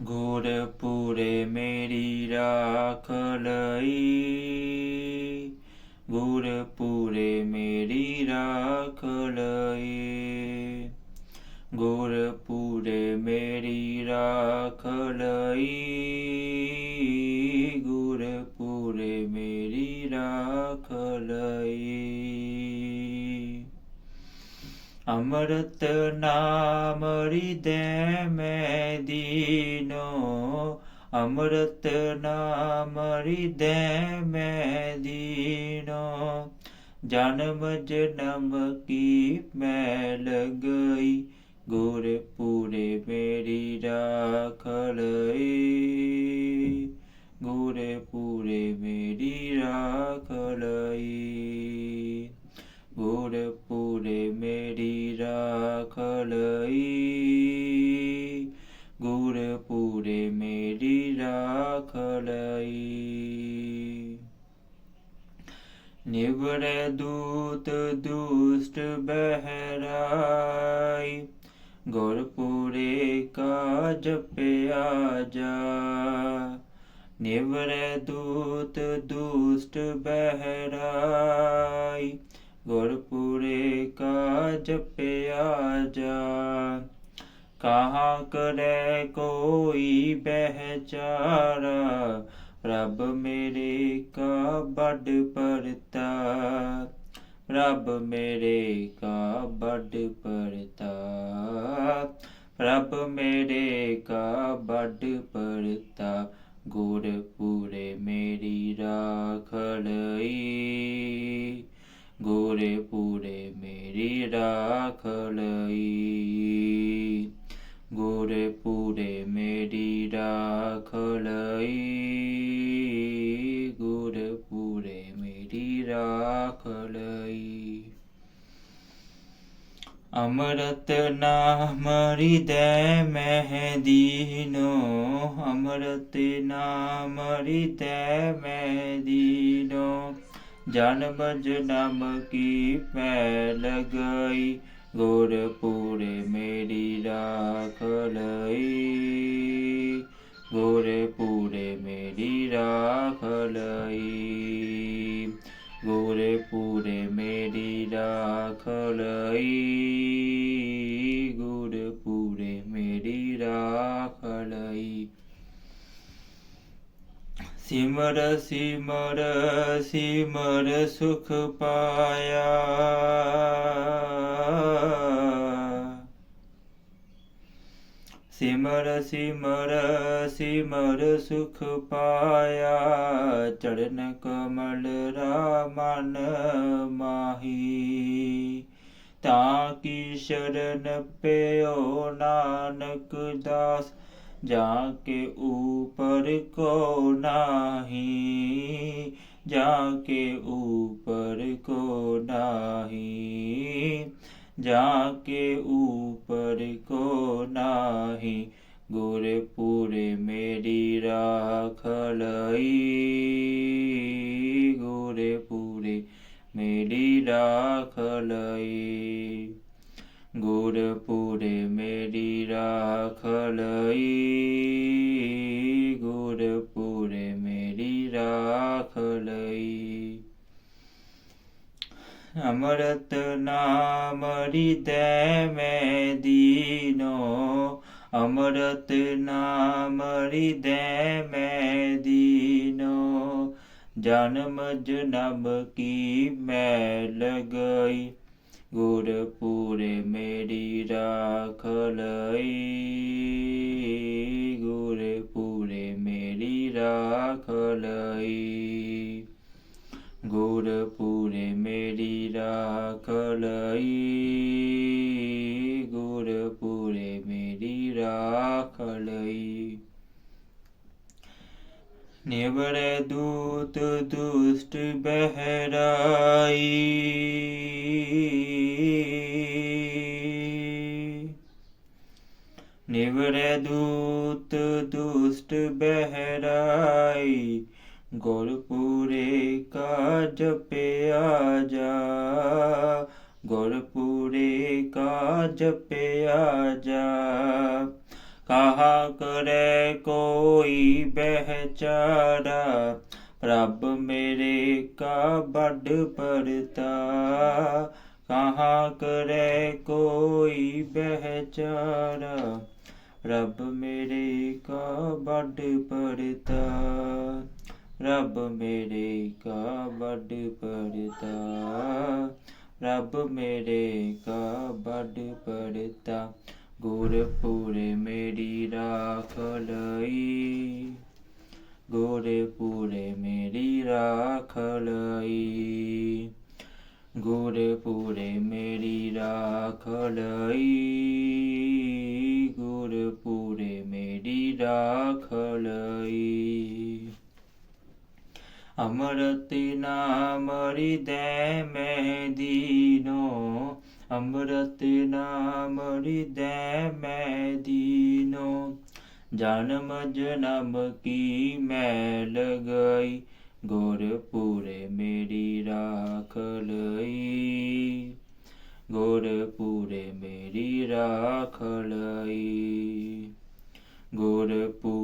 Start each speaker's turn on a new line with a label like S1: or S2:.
S1: ਗੁਰਪੂਰੇ ਮੇਰੀ ਰਾਖ ਲਈ। ਗੁਰਪੂਰੇ ਮੇਰੀ ਰਾਖ ਲਈ। ਗੁਰਪੂਰੇ ਮੇਰੀ ਰਾਖ ਲਈ। ਅੰਮ੍ਰਿਤ ਨਾਮ ਹਿਰਦੈ ਮੈਂ ਦੀਨੋ ਅੰਮ੍ਰਿਤ ਨਾਮ ਹਿਰਦੈ ਮੈਂ ਦੀਨੋ ਜਨਮ ਜਨਮ ਕੀ ਮੈਲ ਗਈ ਗੁਰ ਪੂਰੇ ਮੇਰੀ ਰਾਖ ਲਈ ਪੂਰੇ ਮੇਰੀ ਰਾਖ ਲਈ। ਨਿਵਰੇ ਦੂਤ, ਦੁਸ਼ਟ ਬਹਿਰਾਈ, ਗੁਰਪੂਰੇ ਕਾ ਜਪਿਆ ਜਾ ਨਿਵਰੇ ਦੂਤ, ਦੁਸ਼ਟ ਬਹਿਰਾਈ, ਗੁਰਪੁਰੇ ਕਾ ਜਪਿਆ ਜਾ ਕਹਾਂ ਕਰੇ ਕੋਈ ਬਹਿਚਾਰਾ? ਰੱਬ ਮੇਰੇ ਕਾ ਵੱਡ ਪਰਤਾ। ਰੱਬ ਮੇਰੇ ਕਾ ਬੜ ਪਰਤਾ। ਰੱਬ ਮੇਰੇ ਕਾ ਬੜ ਪਰਤਾ। ਗੁਰ ਪੂਰੇ ਰਾਖ ਲਈ ਗੋਰੇ ਮੇਰੀ ਰਾਖ ਲਈ ਅੰਮ੍ਰਿਤ ਨਾਮ ਹਿਰਦੈ ਮਹਿ ਦੀਨੋ, ਅੰਮ੍ਰਿਤ ਨਾਮ ਹਿਰਦੈ ਮਹਿ ਜਨਮ ਜਨਮ ਕੀ ਪੈ ਗਈ, ਗੁਰ ਮੇਰੀ ਰਾਖ ਲਈ ਲਈ ਗੁਰ ਪੂਰੇ ਮੇਰੀ ਰਾਖ ਲਈ ਗੁਰ ਪੂਰੇ ਮੇਰੀ ਰਾਖ ਲਈ ਸਿਮਰ ਸਿਮਰ ਸਿਮਰ ਸੁਖ ਪਾਇਆ। ਸਿਮਰ ਸਿਮਰ ਸਿਮਰ ਸੁਖ ਪਾਇਆ। ਚੜਨ ਕਮਲ ਰਾਮਨ ਮਾਹੀ। ਤਾਂ ਕੀ ਸ਼ਰਨ ਪਿਓ ਨਾਨਕ ਦਾਸ, ਜਾ ਕੇ ਉਪਰ ਕੋ ਨਾਹੀ। ਜਾ ਕੇ ਉਪਰ ਕੋ ਨਾਹੀ। जाके ऊपर को नाही, गोरेपुरे मेरी राख लई। गोरे पूरे मेरी राह खलई गोरपुरे मेरी राह खलई मेरी राख लई। ਅੰਮ੍ਰਿਤ ਨਾਮ ਹਿਰਦੈ ਮੈਂ ਦੀਨੋ। ਅੰਮ੍ਰਿਤ ਨਾਮ ਹਿਰਦੈ ਮੈਂ ਦੀਨੋ। ਜਨਮ ਜਨਮ ਕੀ ਮੈਂ ਗਈ ਗੁਰ ਮੇਰੀ ਰਾਖ ਲਈ। ਨਿਵਰੇ ਦੂਤ ਦੁਸ਼ਟ ਬਹਿਰਾਈ ਨਿਵਰੇ ਦੂਤ ਦੁਸ਼ਟ ਬਹਿਰਾਈ ਗੁਰਪੂਰੇ ਕਾ ਜਪਿਆ ਜਾ ਗੁਰਪੂਰੇ ਕਾ ਜਪਿਆ ਜਾ ਕਹਾ ਕਰੇ ਕੋਈ ਬਹਿਚਾਰਾ? ਪ੍ਰਭ ਮੇਰੇ ਕਾ ਬੜ ਪਰਤਾ ਕਹਾ ਕਰੇ ਕੋਈ ਬਹਿਚਾਰਾ? ਰੱਬ ਮੇਰੇ ਕਾ ਵੱਡ ਪਰਤਾ ਰੱਬ ਮੇਰੇ ਕਾ ਵੱਡ ਪਰਤਾ ਰੱਬ ਮੇਰੇ ਕਾ ਵੱਡ ਪਰਤਾ ਗੁਰਪੂਰੇ ਮੇਰੀ ਰਾਖ ਲਈ ਗੁਰਪੂਰੇ ਮੇਰੀ ਰਾਖ ਲਈ ਗੁਰਪੂਰੇ ਮੇਰੀ ਰਾਖ ਲਈ ਗੁਰਪੂਰੇ ਮੇਰੀ ਰਾਖ ਲਈ ਅੰਮ੍ਰਿਤ ਨਾਮ ਹਿਰਦੈ ਮੈਂ ਦੀਨੋ ਅੰਮ੍ਰਿਤ ਨਾਮ ਹਿਰਦੈ ਮੈਂ ਦੀਨੋ ਜਨਮ ਜਨਮ ਕੀ ਮੈਂ ਲਗਾਈ ਗੁਰਪੂਰੇ ਮੇਰੀ ਰਾਖ ਲਈ। ਗੁਰਪੂਰੇ ਮੇਰੀ ਰਾਖ ਲਈ। ਗੁਰਪੂਰੇ